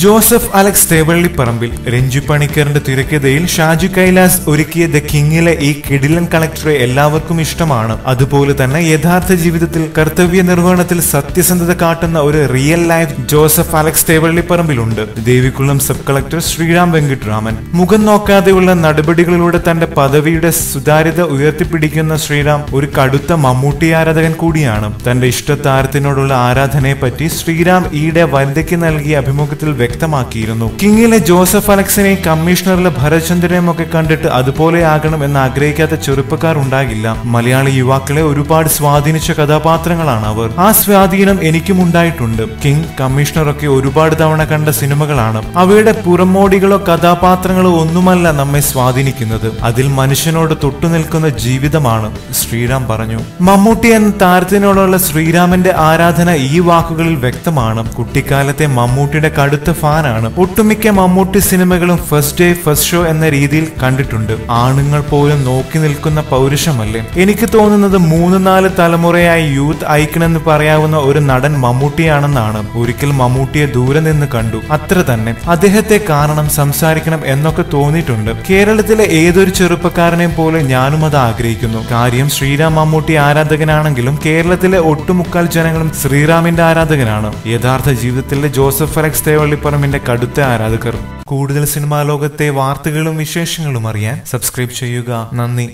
Joseph Alex തേവള്ളിപ്പറമ്പിൽ Ranju പണിക്കറിന്റെ തിരക്കഥയിൽ ഷാജു കൈലാസ് ഒരുക്കിയ ദ കിങ്ങിലെ ഈ കിടിലൻ കളക്ടറെ എല്ലാവർക്കും ഇഷ്ടമാണ്. അതുപോലെ തന്നെ യഥാർത്ഥ ജീവിതത്തിൽ കർത്തവ്യ നിർവഹണത്തിൽ സത്യസന്ധത കാട്ടുന്ന ഒരു real life Joseph Alex തേവള്ളിപ്പറമ്പിലുണ്ട്. Devikulam sub collector Sreeram Venkitaraman. മുഖം നോക്കാതെയുള്ള നടപടികളിലൂടെ തന്റെ പദവിയുടെ സുതാര്യത ഉയർത്തിപ്പിടിക്കുന്ന ശ്രീറാം ഒരു കടുത്ത മമ്മൂട്ടി ആരാധകൻ കൂടിയാണ്. തന്റെ ഇഷ്ടതാരത്തിനോടുള്ള ആരാധനയെ പറ്റി ശ്രീറാം ഈയിടെ വനിതയ്ക്ക് നൽകിയ അഭിമുഖത്തിൽ വ്യക്തമാക്കിയിരുന്നു. കിങ്ങിലെ ജോസഫ് അലക്സിനെയും കമ്മീഷണറിലെ ഭരചന്ദ്രനെയും ഒക്കെ കണ്ടിട്ട് അതുപോലെ ആകണം എന്ന് ആഗ്രഹിക്കാത്ത ചെറുപ്പക്കാർ ഉണ്ടാകില്ല. മലയാളി യുവാക്കളെ ഒരുപാട് സ്വാധീനിച്ച കഥാപാത്രങ്ങളാണ് അവർ. ആ സ്വാധീനം എനിക്കും ഉണ്ടായിട്ടുണ്ട്. കിങ് കമ്മീഷണറൊക്കെ ഒരുപാട് തവണ കണ്ട സിനിമകളാണ്. അവയുടെ പുറമോടികളോ കഥാപാത്രങ്ങളോ ഒന്നുമല്ല നമ്മെ സ്വാധീനിക്കുന്നത്. അതിൽ മനുഷ്യനോട് തൊട്ടുനിൽക്കുന്ന ജീവിതമാണ് ശ്രീറാം പറഞ്ഞു. മമ്മൂട്ടി എന്ന താരത്തിനോടുള്ള ശ്രീരാമന്റെ ആരാധന ഈ വാക്കുകളിൽ വ്യക്തമാണ്. കുട്ടിക്കാലത്തെ മമ്മൂട്ടിയുടെ കടുത്ത ഫാനാണ്. ഒട്ടുമിക്ക മമ്മൂട്ടി സിനിമകളും ഫസ്റ്റ് ഡേ ഫസ്റ്റ് ഷോ എന്ന രീതിയിൽ കണ്ടിട്ടുണ്ട്. ആണുങ്ങൾ പോലും നോക്കി നിൽക്കുന്ന പൗരുഷമല്ലേ? എനിക്ക് തോന്നുന്നത് മൂന്ന് നാല് തലമുറയായി യൂത്ത് ഐക്കൺ എന്ന് പറയാവുന്ന ഒരു നടൻ മമ്മൂട്ടിയാണെന്നാണ്. ഒരിക്കൽ മമ്മൂട്ടിയെ ദൂരെ നിന്ന് കണ്ടു. അത്ര തന്നെ. അദ്ദേഹത്തെ കാണണം സംസാരിക്കണം എന്നൊക്കെ തോന്നിയിട്ടുണ്ട്. കേരളത്തിലെ ഏതൊരു ചെറുപ്പക്കാരനെയും പോലെ ഞാനും അത് ആഗ്രഹിക്കുന്നു. കാര്യം ശ്രീരാം മമ്മൂട്ടി ആരാധകനാണെങ്കിലും കേരളത്തിലെ ഒട്ടുമുക്കാൽ ജനങ്ങളും ശ്രീറാമിന്റെ ആരാധകനാണ്. യഥാർത്ഥ ജീവിതത്തിലെ ജോസഫ് അലക്സ് തേവള്ളിപ്പറമ്പിന്റെ കടുത്ത ആരാധകർ. കൂടുതൽ സിനിമാ ലോകത്തെ വാർത്തകളും വിശേഷങ്ങളും അറിയാൻ സബ്സ്ക്രൈബ് ചെയ്യുക. നന്ദി.